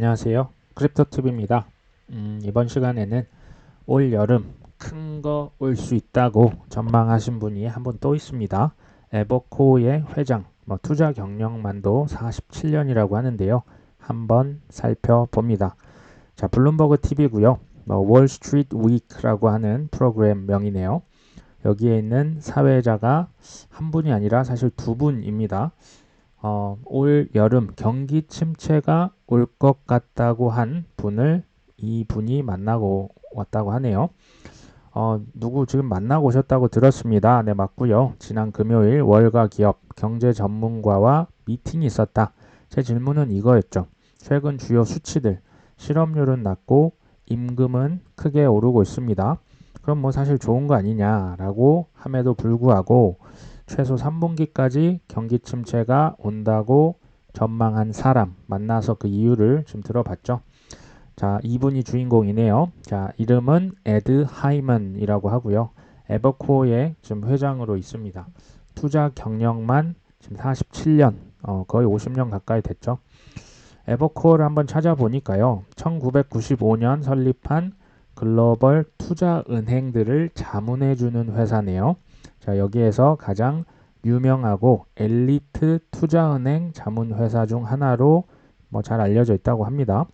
안녕하세요. 크립토TV입니다. 음, 이번 시간에는 올 여름 큰 거 올 수 있다고 전망하신 분이 한 분 또 있습니다. 에버코의 회장, 뭐 투자 경력만도 47년이라고 하는데요. 한번 살펴봅니다. 자, 블룸버그 TV고요. 뭐 월스트리트 위크라고 하는 프로그램 명이네요. 여기에 있는 사회자가 한 분이 아니라 사실 두 분입니다. 어, 올 여름 경기 침체가 올 것 같다고 한 분을 이 분이 만나고 왔다고 하네요. 어, 누구 지금 만나고 오셨다고 들었습니다. 네, 맞고요. 지난 금요일 월가 기업 경제 전문가와 미팅이 있었다. 제 질문은 이거였죠. 최근 주요 수치들 실업률은 낮고 임금은 크게 오르고 있습니다. 그럼 뭐 사실 좋은 거 아니냐라고 함에도 불구하고 최소 3분기까지 경기 침체가 온다고 전망한 사람 만나서 그 이유를 좀 들어봤죠. 자, 이분이 주인공이네요. 자, 이름은 에드 하이먼이라고 하고요. 에버코어의 지금 회장으로 있습니다. 투자 경력만 지금 47년, 어, 거의 50년 가까이 됐죠. 에버코어를 한번 찾아보니까요. 1995년 설립한 글로벌 투자 은행들을 자문해주는 회사네요. 자, 여기에서 가장 유명하고 엘리트 투자은행 자문회사 중 하나로 뭐 잘 알려져 있다고 합니다.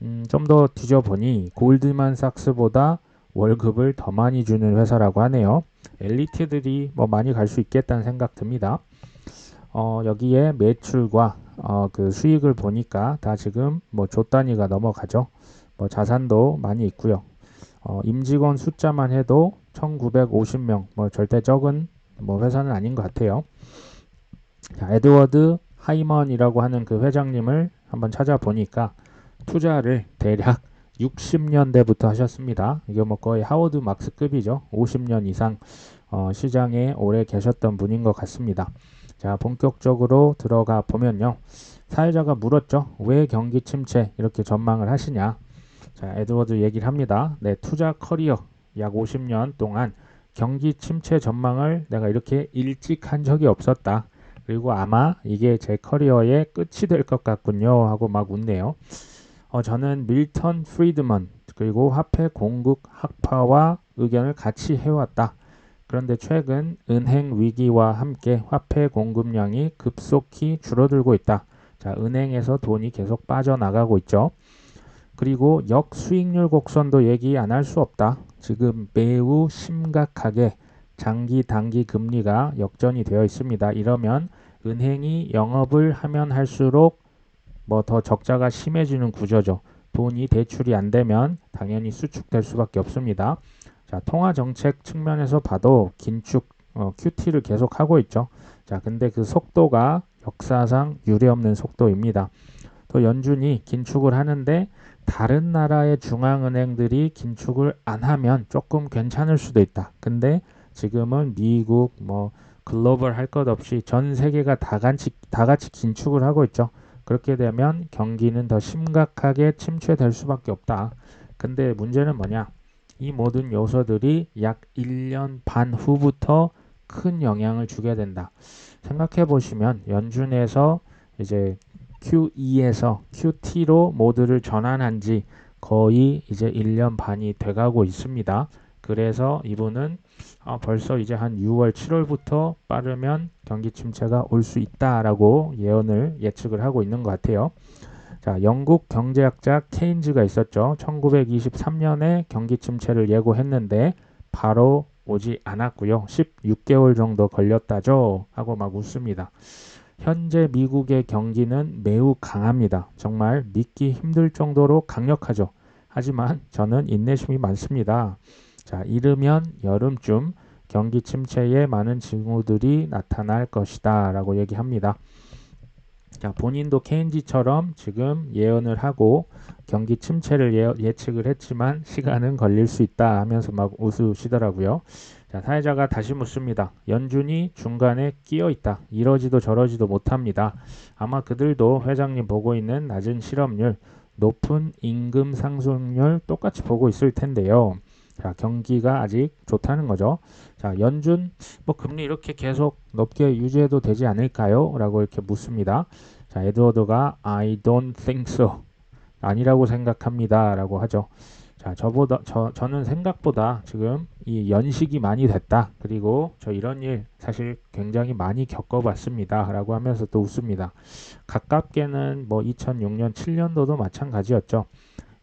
음, 좀 더 뒤져보니 골드만삭스보다 월급을 더 많이 주는 회사라고 하네요. 엘리트들이 뭐 많이 갈 수 있겠다는 생각 듭니다. 어, 여기에 매출과 어, 그 수익을 보니까 다 지금 뭐 조 단위가 넘어가죠. 뭐 자산도 많이 있고요. 어, 임직원 숫자만 해도 1950명, 뭐 절대 적은 뭐 회사는 아닌 것 같아요. 자, 에드워드 하이먼이라고 하는 그 회장님을 한번 찾아보니까 투자를 대략 60년대부터 하셨습니다. 이게 뭐 거의 하워드 막스급이죠. 50년 이상 어, 시장에 오래 계셨던 분인 것 같습니다. 자, 본격적으로 들어가 보면요. 사회자가 물었죠. 왜 경기 침체 이렇게 전망을 하시냐? 자, 에드워드 얘기를 합니다. 내 투자 커리어 약 50년 동안 경기 침체 전망을 내가 이렇게 일찍 한 적이 없었다. 그리고 아마 이게 제 커리어의 끝이 될 것 같군요. 하고 막 웃네요. 어, 저는 밀턴 프리드먼 그리고 화폐 공급 학파와 의견을 같이 해왔다. 그런데 최근 은행 위기와 함께 화폐 공급량이 급속히 줄어들고 있다. 자, 은행에서 돈이 계속 빠져나가고 있죠. 그리고 역수익률 곡선도 얘기 안 할 수 없다. 지금 매우 심각하게 장기 단기 금리가 역전이 되어 있습니다. 이러면 은행이 영업을 하면 할수록 뭐 더 적자가 심해지는 구조죠. 돈이 대출이 안 되면 당연히 수축될 수밖에 없습니다. 자, 통화 정책 측면에서 봐도 긴축 어, QT를 계속 하고 있죠. 자, 근데 그 속도가 역사상 유례없는 속도입니다. 또 연준이 긴축을 하는데 다른 나라의 중앙은행들이 긴축을 안 하면 조금 괜찮을 수도 있다. 근데 지금은 미국 뭐 글로벌 할 것 없이 전 세계가 다 같이 다 같이 긴축을 하고 있죠. 그렇게 되면 경기는 더 심각하게 침체될 수밖에 없다. 근데 문제는 뭐냐? 이 모든 요소들이 약 1년 반 후부터 큰 영향을 주게 된다. 생각해 보시면 연준에서 이제 Q2에서 QT로 모드를 전환한 지 거의 이제 1년 반이 돼가고 있습니다. 그래서 이분은 아, 벌써 이제 한 6월, 7월부터 빠르면 경기 침체가 올 수 있다라고 예언을 예측을 하고 있는 것 같아요. 자, 영국 경제학자 케인즈가 있었죠. 1923년에 경기 침체를 예고했는데 바로 오지 않았고요. 16개월 정도 걸렸다죠. 하고 막 웃습니다. 현재 미국의 경기는 매우 강합니다. 정말 믿기 힘들 정도로 강력하죠. 하지만 저는 인내심이 많습니다. 자, 이르면 여름쯤 경기 침체에 많은 징후들이 나타날 것이다 라고 얘기합니다. 자, 본인도 케인지처럼 지금 예언을 하고 경기 침체를 예, 측을 했지만 시간은 걸릴 수 있다 하면서 막 웃으시더라고요. 자, 사회자가 다시 묻습니다. 연준이 중간에 끼어 있다. 이러지도 저러지도 못합니다. 아마 그들도 회장님 보고 있는 낮은 실업률, 높은 임금 상승률 똑같이 보고 있을 텐데요. 자, 경기가 아직 좋다는 거죠. 자, 연준 뭐 금리 이렇게 계속 높게 유지해도 되지 않을까요? 라고 이렇게 묻습니다. 자, 에드워드가 I don't think so. 아니라고 생각합니다 라고 하죠. 자, 저보다 저 저는 생각보다 지금 이 연식이 많이 됐다. 그리고 저 이런 일 사실 굉장히 많이 겪어봤습니다라고 하면서 또 웃습니다. 가깝게는 뭐 2006년 7년도도 마찬가지였죠.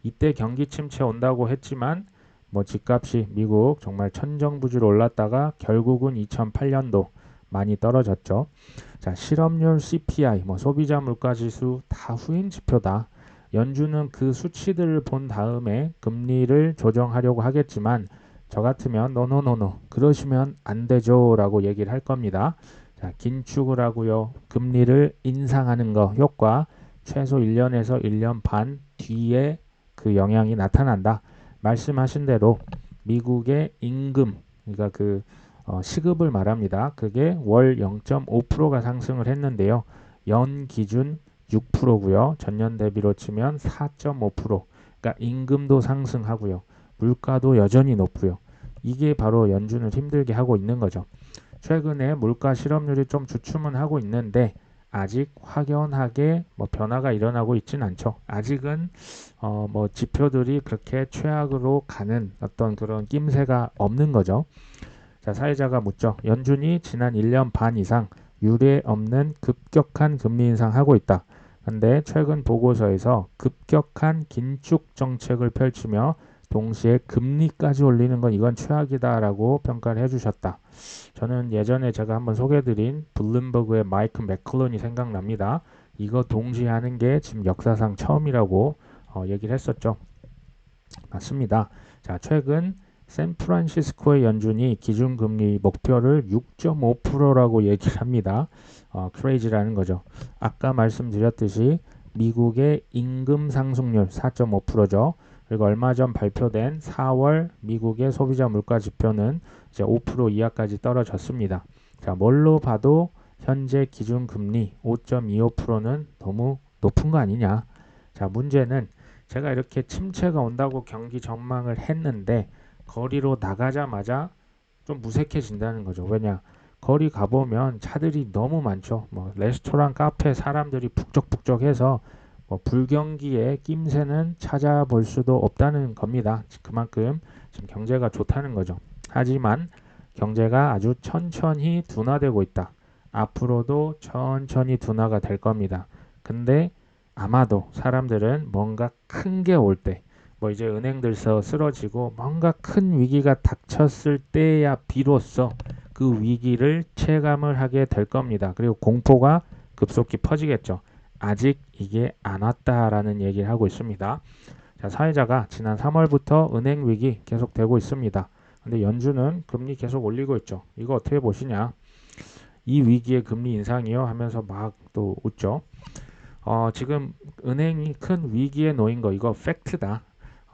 이때 경기 침체 온다고 했지만 뭐 집값이 미국 정말 천정부지로 올랐다가 결국은 2008년도 많이 떨어졌죠. 자, 실업률 CPI, 뭐 소비자 물가 지수 다 후행 지표다. 연준은 그 수치들을 본 다음에 금리를 조정하려고 하겠지만 저 같으면 노노노노 그러시면 안 되죠 라고 얘기를 할 겁니다. 자, 긴축을 하고요. 금리를 인상하는 거 효과 최소 1년에서 1년 반 뒤에 그 영향이 나타난다. 말씀하신 대로 미국의 임금 그러니까 그 어, 시급을 말합니다. 그게 월 0.5%가 상승을 했는데요. 연 기준 6%고요. 전년 대비로 치면 4.5%. 그러니까 임금도 상승하고요. 물가도 여전히 높고요. 이게 바로 연준을 힘들게 하고 있는 거죠. 최근에 물가 실업률이 좀 주춤은 하고 있는데 아직 확연하게 뭐 변화가 일어나고 있진 않죠. 아직은 어 뭐 지표들이 그렇게 최악으로 가는 어떤 그런 낌새가 없는 거죠. 자, 사회자가 묻죠. 연준이 지난 1년 반 이상 유례 없는 급격한 금리 인상하고 있다. 근데 최근 보고서에서 급격한 긴축 정책을 펼치며 동시에 금리까지 올리는 건 이건 최악이다라고 평가를 해주셨다. 저는 예전에 제가 한번 소개해드린 블룸버그의 마이크 맥클론이 생각납니다. 이거 동시에 하는 게 지금 역사상 처음이라고 어, 얘기를 했었죠. 맞습니다. 자, 최근 샌프란시스코의 연준이 기준금리 목표를 6.5%라고 얘기를 합니다. 어, 크레이지라는 거죠. 아까 말씀드렸듯이 미국의 임금 상승률 4.5%죠. 그리고 얼마 전 발표된 4월 미국의 소비자 물가 지표는 이제 5% 이하까지 떨어졌습니다. 자, 뭘로 봐도 현재 기준 금리 5.25%는 너무 높은 거 아니냐? 자, 문제는 제가 이렇게 침체가 온다고 경기 전망을 했는데 거리로 나가자마자 좀 무색해진다는 거죠. 왜냐? 거리 가보면 차들이 너무 많죠. 뭐 레스토랑, 카페 사람들이 북적북적해서 뭐 불경기에 낌새는 찾아볼 수도 없다는 겁니다. 그만큼 지금 경제가 좋다는 거죠. 하지만 경제가 아주 천천히 둔화되고 있다. 앞으로도 천천히 둔화가 될 겁니다. 근데 아마도 사람들은 뭔가 큰 게 올 때, 뭐 이제 은행들서 쓰러지고 뭔가 큰 위기가 닥쳤을 때야 비로소 그 위기를 체감을 하게 될 겁니다. 그리고 공포가 급속히 퍼지겠죠. 아직 이게 안 왔다라는 얘기를 하고 있습니다. 자, 사회자가 지난 3월부터 은행 위기 계속되고 있습니다. 근데 연준은 금리 계속 올리고 있죠. 이거 어떻게 보시냐? 이 위기의 금리 인상이요 하면서 막 또 웃죠. 어, 지금 은행이 큰 위기에 놓인 거 이거 팩트다.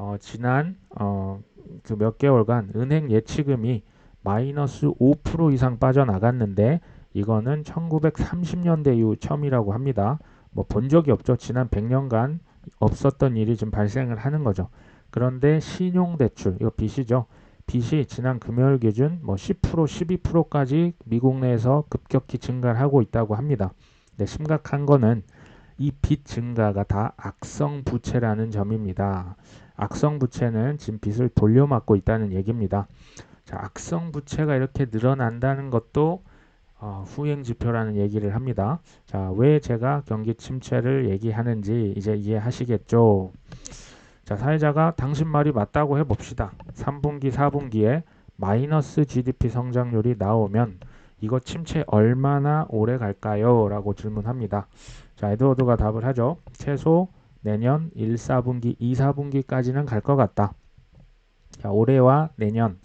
어, 지난 어, 그 몇 개월간 은행 예치금이 마이너스 5% 이상 빠져나갔는데 이거는 1930년대 이후 처음이라고 합니다. 뭐 본 적이 없죠. 지난 100년간 없었던 일이 지금 발생을 하는 거죠. 그런데 신용대출, 이거 빚이죠. 빚이 지난 금요일 기준 뭐 10%, 12%까지 미국 내에서 급격히 증가를 하고 있다고 합니다. 근데 심각한 거는 이 빚 증가가 다 악성 부채라는 점입니다. 악성 부채는 지금 빚을 돌려막고 있다는 얘기입니다. 자, 악성 부채가 이렇게 늘어난다는 것도 어, 후행 지표라는 얘기를 합니다. 자, 왜 제가 경기 침체를 얘기하는지 이제 이해하시겠죠? 자, 사회자가 당신 말이 맞다고 해봅시다. 3분기, 4분기에 마이너스 GDP 성장률이 나오면 이거 침체 얼마나 오래 갈까요? 라고 질문합니다. 자, 에드워드가 답을 하죠. 최소 내년 1, 4분기, 2, 4분기까지는 갈 것 같다. 자, 올해와 내년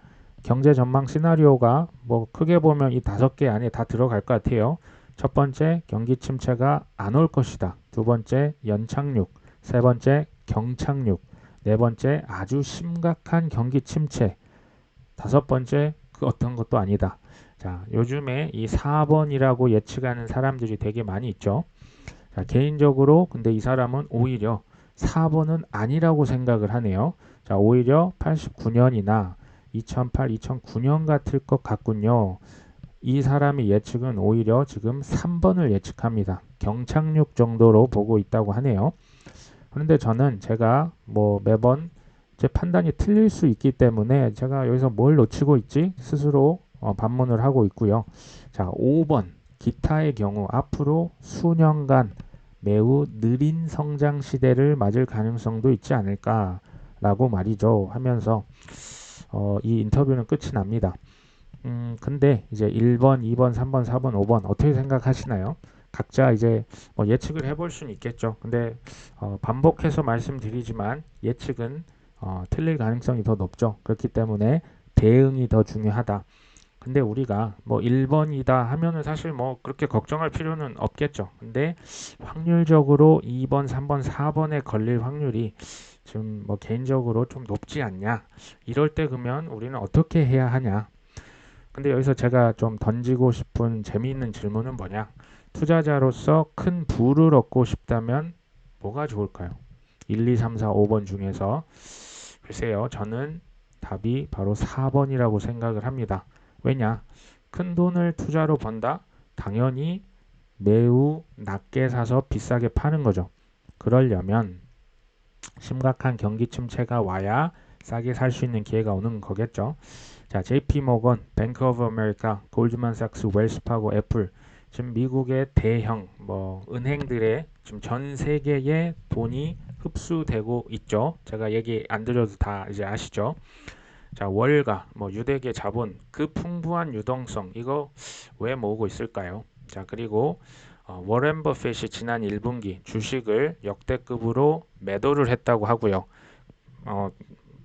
경제 전망 시나리오가 뭐 크게 보면 이 다섯 개 안에 다 들어갈 것 같아요. 첫 번째 경기 침체가 안 올 것이다. 두 번째 연착륙, 세 번째 경착륙, 네 번째 아주 심각한 경기 침체, 다섯 번째 그 어떤 것도 아니다. 자, 요즘에 이 4번이라고 예측하는 사람들이 되게 많이 있죠. 자, 개인적으로 근데 이 사람은 오히려 4번은 아니라고 생각을 하네요. 자, 오히려 89년이나 2008, 2009년 같을 것 같군요. 이 사람의 예측은 오히려 지금 3번을 예측합니다. 경착륙 정도로 보고 있다고 하네요. 그런데 저는 제가 뭐 매번 제 판단이 틀릴 수 있기 때문에 제가 여기서 뭘 놓치고 있지 스스로 어, 반문을 하고 있고요. 자, 5번 기타의 경우 앞으로 수년간 매우 느린 성장 시대를 맞을 가능성도 있지 않을까라고 말이죠. 하면서 어, 이 인터뷰는 끝이 납니다. 음, 근데 이제 1번, 2번, 3번, 4번, 5번 어떻게 생각하시나요? 각자 이제 뭐 예측을 해볼 수는 있겠죠. 근데 어, 반복해서 말씀드리지만 예측은 어, 틀릴 가능성이 더 높죠. 그렇기 때문에 대응이 더 중요하다. 근데 우리가 뭐 1번이다 하면은 사실 뭐 그렇게 걱정할 필요는 없겠죠. 근데 확률적으로 2번, 3번, 4번에 걸릴 확률이 지금 뭐 개인적으로 좀 높지 않냐. 이럴 때 그러면 우리는 어떻게 해야 하냐. 근데 여기서 제가 좀 던지고 싶은 재미있는 질문은 뭐냐? 투자자로서 큰 부를 얻고 싶다면 뭐가 좋을까요? 1, 2, 3, 4, 5번 중에서 글쎄요. 저는 답이 바로 4번이라고 생각을 합니다. 왜냐? 큰 돈을 투자로 번다? 당연히 매우 낮게 사서 비싸게 파는 거죠. 그러려면 심각한 경기 침체가 와야 싸게 살 수 있는 기회가 오는 거겠죠. 자, JP 모건, 뱅크 오브 아메리카, 골드만삭스, 웰스파고, 애플 지금 미국의 대형 뭐 은행들의 지금 전 세계의 돈이 흡수되고 있죠. 제가 얘기 안 드려도 다 이제 아시죠. 자, 월가, 뭐 유대계 자본, 그 풍부한 유동성 이거 왜 모으고 있을까요? 자, 그리고 어, 워렌 버핏이 지난 1분기 주식을 역대급으로 매도를 했다고 하고요. 어,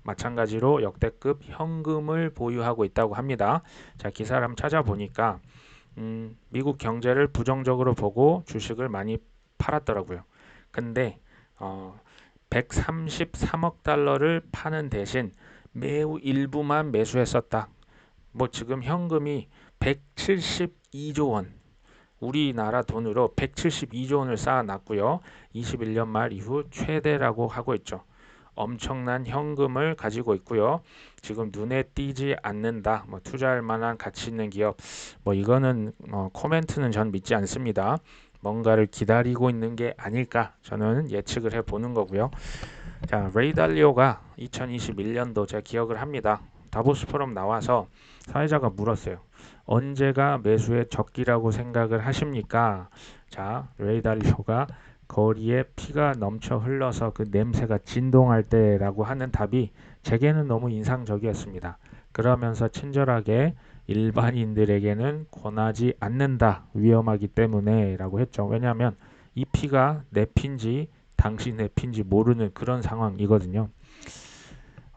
마찬가지로 역대급 현금을 보유하고 있다고 합니다. 자, 기사를 한번 찾아보니까 음, 미국 경제를 부정적으로 보고 주식을 많이 팔았더라고요. 근데 어, 133억 달러를 파는 대신 매우 일부만 매수했었다. 뭐 지금 현금이 172조 원 우리나라 돈으로 172조 원을 쌓아놨고요. 21년 말 이후 최대라고 하고 있죠. 엄청난 현금을 가지고 있고요. 지금 눈에 띄지 않는다. 뭐 투자할 만한 가치 있는 기업. 뭐 이거는 어, 코멘트는 전 믿지 않습니다. 뭔가를 기다리고 있는 게 아닐까 저는 예측을 해 보는 거고요. 자, 레이 달리오가 2021년도 제가 기억을 합니다. 다보스 포럼 나와서 사회자가 물었어요. 언제가 매수의 적기라고 생각을 하십니까? 자, 레이 달리오가 거리에 피가 넘쳐 흘러서 그 냄새가 진동할 때라고 하는 답이 제게는 너무 인상적이었습니다. 그러면서 친절하게 일반인들에게는 권하지 않는다. 위험하기 때문에 라고 했죠. 왜냐하면 이 피가 내 피인지 당신의 피인지 모르는 그런 상황이거든요.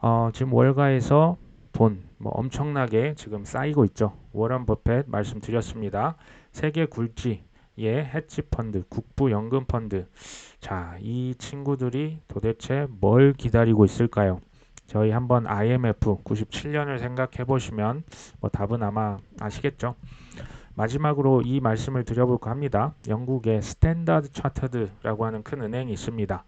어, 지금 월가에서 돈 뭐 엄청나게 지금 쌓이고 있죠. 워런 버펫 말씀드렸습니다. 세계 굴지 예, 해치 펀드, 국부 연금 펀드. 자, 이 친구들이 도대체 뭘 기다리고 있을까요? 저희 한번 IMF 97년을 생각해 보시면 뭐 답은 아마 아시겠죠. 마지막으로 이 말씀을 드려볼까 합니다. 영국의 스탠다드 차터드라고 하는 큰 은행이 있습니다.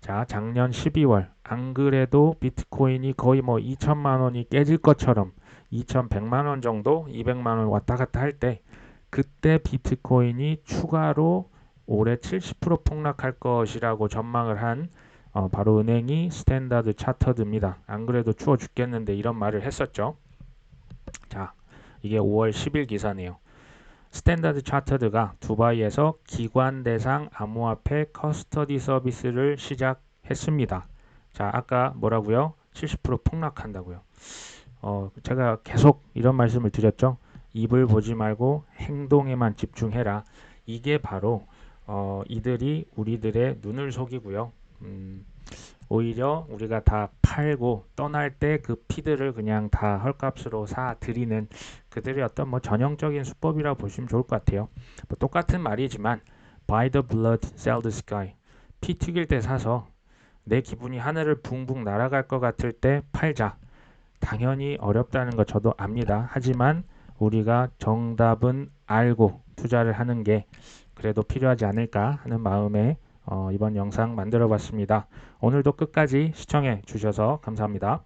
자, 작년 12월 안 그래도 비트코인이 거의 뭐 2천만 원이 깨질 것처럼 2,100만 원 정도, 200만 원 왔다 갔다 할 때 그때 비트코인이 추가로 올해 70% 폭락할 것이라고 전망을 한 어, 바로 은행이 스탠다드 차터드입니다. 안 그래도 추워 죽겠는데 이런 말을 했었죠. 자, 이게 5월 10일 기사네요. 스탠다드 차터드가 두바이에서 기관 대상 암호화폐 커스터디 서비스를 시작했습니다. 자, 아까 뭐라고요? 70% 폭락한다고요. 어, 제가 계속 이런 말씀을 드렸죠. 입을 보지 말고 행동에만 집중해라. 이게 바로 어, 이들이 우리들의 눈을 속이고요. 음, 오히려 우리가 다 팔고 떠날 때 그 피들을 그냥 다 헐값으로 사 드리는 그들의 어떤 뭐 전형적인 수법이라 고 보시면 좋을 것 같아요. 뭐 똑같은 말이지만 buy the blood, sell the sky. 피 튀길 때 사서 내 기분이 하늘을 붕붕 날아갈 것 같을 때 팔자. 당연히 어렵다는 거 저도 압니다. 하지만 우리가 정답은 알고 투자를 하는 게 그래도 필요하지 않을까 하는 마음에 어, 이번 영상 만들어 봤습니다. 오늘도 끝까지 시청해 주셔서 감사합니다.